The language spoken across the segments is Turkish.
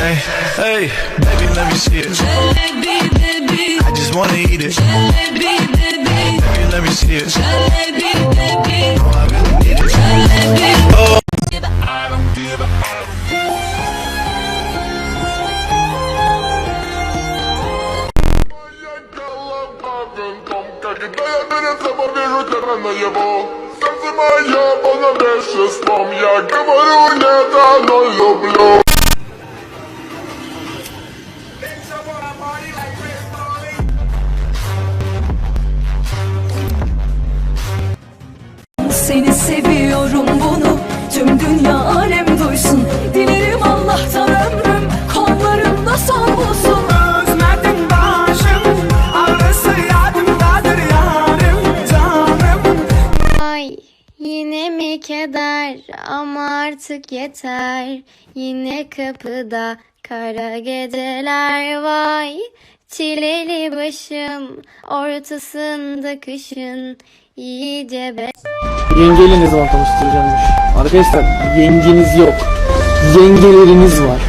say, hey, baby, let me see it. I just wanna eat it. Baby, let me see it. Oh, I really need it. Oh. Сердце мое полно бесчеством Я говорю нет, оно люблю artık yeter Yine kapıda kara geceler vay Çileli başım ortasında kışın iyice be Yengeyle ne zaman tanıştıracağımmış. Arkadaşlar yengeniz yok. Yengeleriniz var.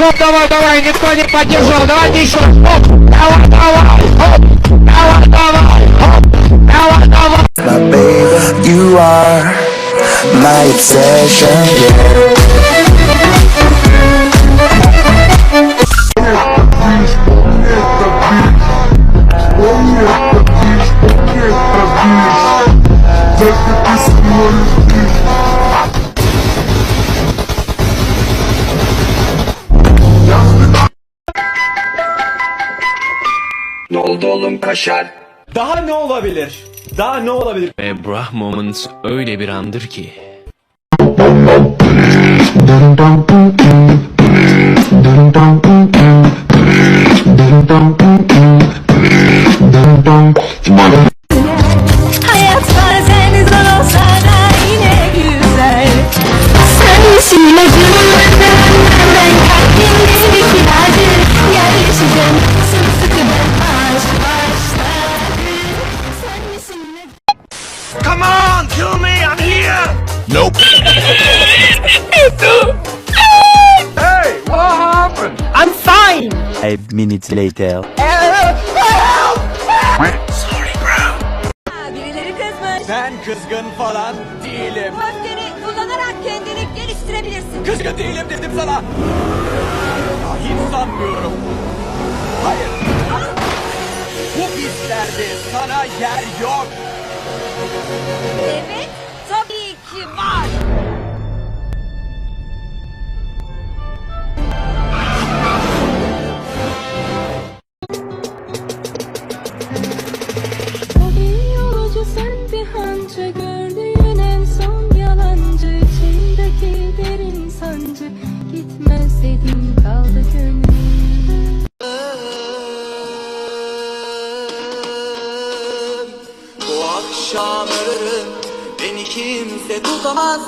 Хоп, давай, давай, никто не поддержал, давайте еще, хоп, Daha ne olabilir? Daha ne olabilir? Ve Brah Moments öyle bir andır ki minutes later. Birileri kızmış Ben kızgın falan değilim. Öfkeni kullanarak kendini geliştirebilirsin Kızgın değilim dedim sana. Ya hiç sanmıyorum. Hayır. Bu hislerde sana yer yok. Evet tabii ki var Bu akşam ölürüm Beni kimse tutamaz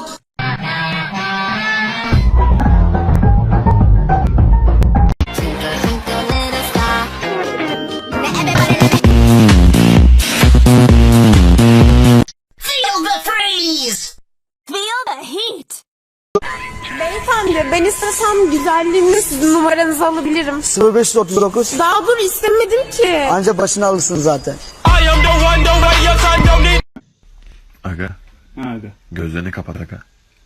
Beyefendi ben istesem güzelliğimle sizin numaranızı alabilirim. 0539 Daha dur istemedim ki. anca başını alırsın zaten. Aga Aga, gözlerini kapat aga.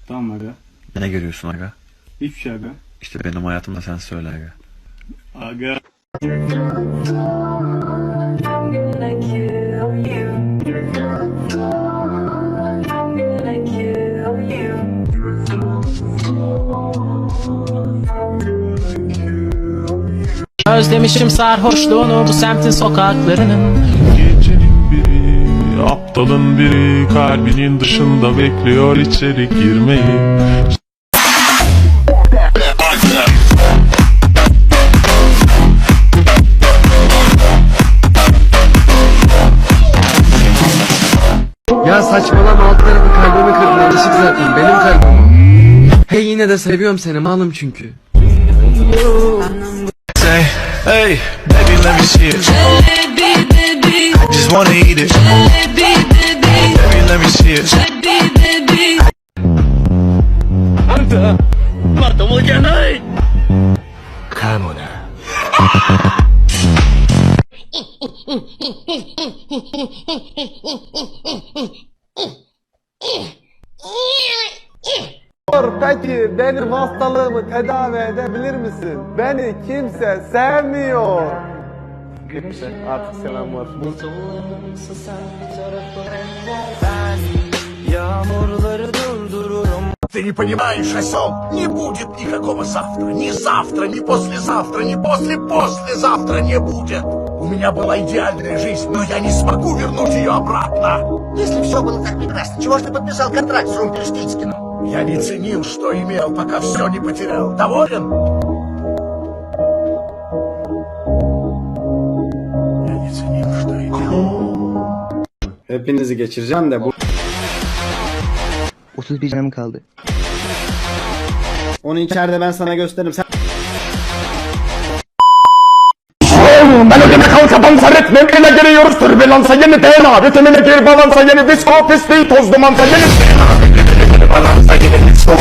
tamam aga. Ne görüyorsun aga? Hiçbir şey aga. İşte benim hayatımda sen söyle aga. Aga. Özlemişim sarhoşluğunu bu semtin sokaklarının Aptalın biri kalbinin dışında bekliyor içeri girmeyi Ya saçmalama alt tarafı kalbimi kırdın alışık zaten benim kalbim. Hey yine de seviyorum seni malım çünkü. Say, hey, baby, let me see it. Just wanna eat it. Baby, let me see it. Peki benim hastalığımı tedavi edebilir misin? Beni kimse sevmiyor. Kimse artık selam var. Yağmurları durdururum Ты не понимаешь, осел, не будет никакого завтра. Ни завтра, ни послезавтра, ни после-послезавтра не будет. У меня была идеальная жизнь, но я не смогу вернуть ее обратно. Если все было так прекрасно, чего ж ты подписал контракт с Румпельштильцкиным? Я не ценил, что имел, пока все не потерял. Доволен? Hepinizi geçireceğim de bu 31 canım kaldı. onu içeride ben sana gösteririm. Sen Ben ödeme kalka dansa ritmim ile giriyoruz türbülansa yeni DNA Ritimine gir balansa yeni disco pisliği toz dumansa yeni DNA Balansa yeni disco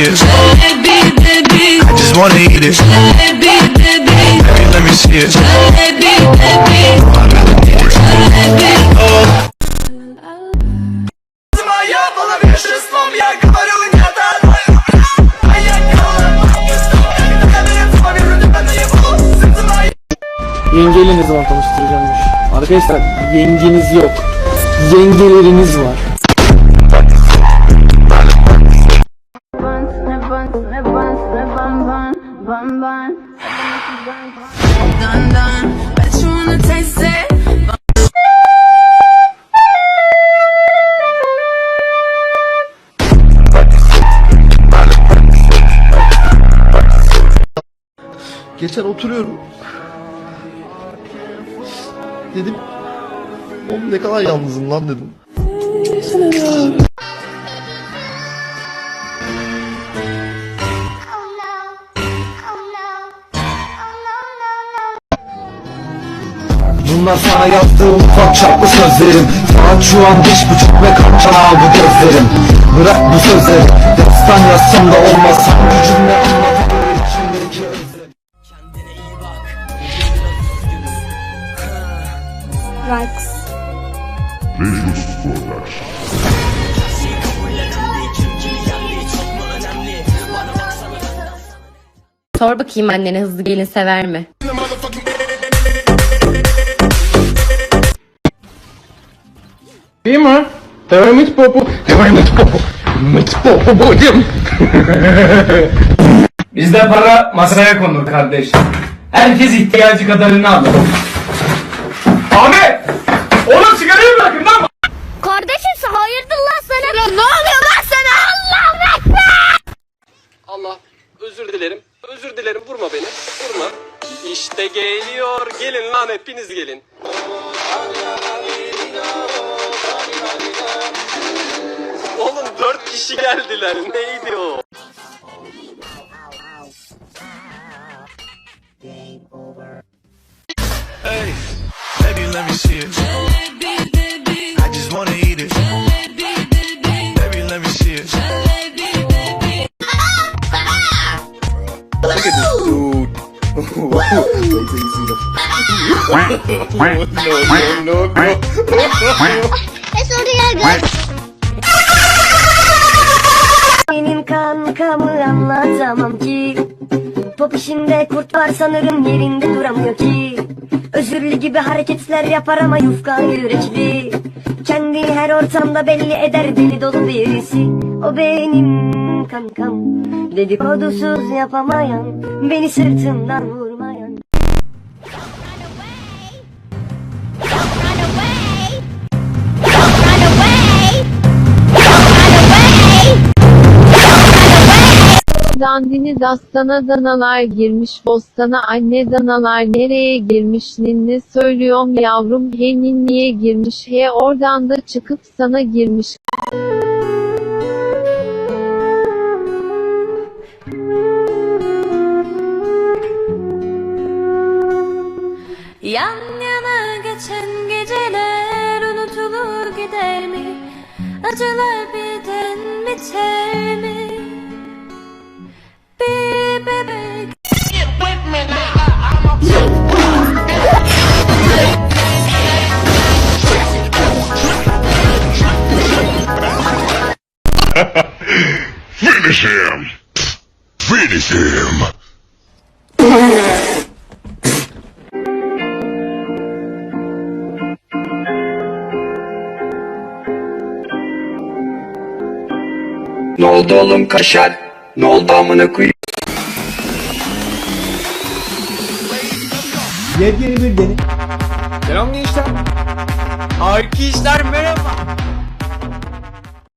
let me see it. I just wanna eat it. Baby, let me see it. Oh, I really need it. Oh. Моя была веществом, я говорю не дорогой А я делаю Когда меня вспомню, тебя наяву Сердце мое Yengeyle ne zaman tanıştıracağımmış. Arkadaşlar yengeniz yok. Yengeleriniz var. Geçen oturuyorum. Dedim oğlum ne kadar yalnızım lan dedim. Bunlar sana yaptığım ufak çaplı sözlerim. Saat şu an beş buçuk ve kaçana bu gözlerim? Bırak bu sözleri Destan yazsam da olmaz Gücümle içimdeki Rax. Sor bakayım annene hızlı gelin sever mi? Değil mi? Devam popu Devam et popu Mit popu boydum Bizde para masaya konur kardeş. Herkes ihtiyacı kadarını alır. Abi! Oğlum sigarayı bırakın lan! Kardeşim sen hayırdır lan sana? ne oluyor lan sana? Allah Allah özür dilerim. Özür dilerim vurma beni. Vurma. İşte geliyor. Gelin lan hepiniz gelin. Geldiler. Neydi o? Hey, baby, let me see it. I just wanna eat it. Baby, let me see it. Look at this dude. Wait till you see the. no, no, no, no. Es oraya gel. Kankamı anlatamam ki. Pop işinde kurt var sanırım yerinde duramıyor ki. Özürlü gibi hareketler yapar ama yufka yürekli. Kendi her ortamda belli eder deli dolu birisi. O benim kankam. Dedikodusuz yapamayan Beni sırtımdan vurmayan Dandini dastana danalar girmiş bostana anne danalar nereye girmiş ninni söylüyorum yavrum he ninniye girmiş he oradan da çıkıp sana girmiş. Yan yana geçen geceler unutulur gider mi? Acılar birden biter mi? Ne oldu oğlum kaşar? Ne oldu amına koyayım? Yepyeni bir deney. Selam gençler. Arkadaşlar merhaba.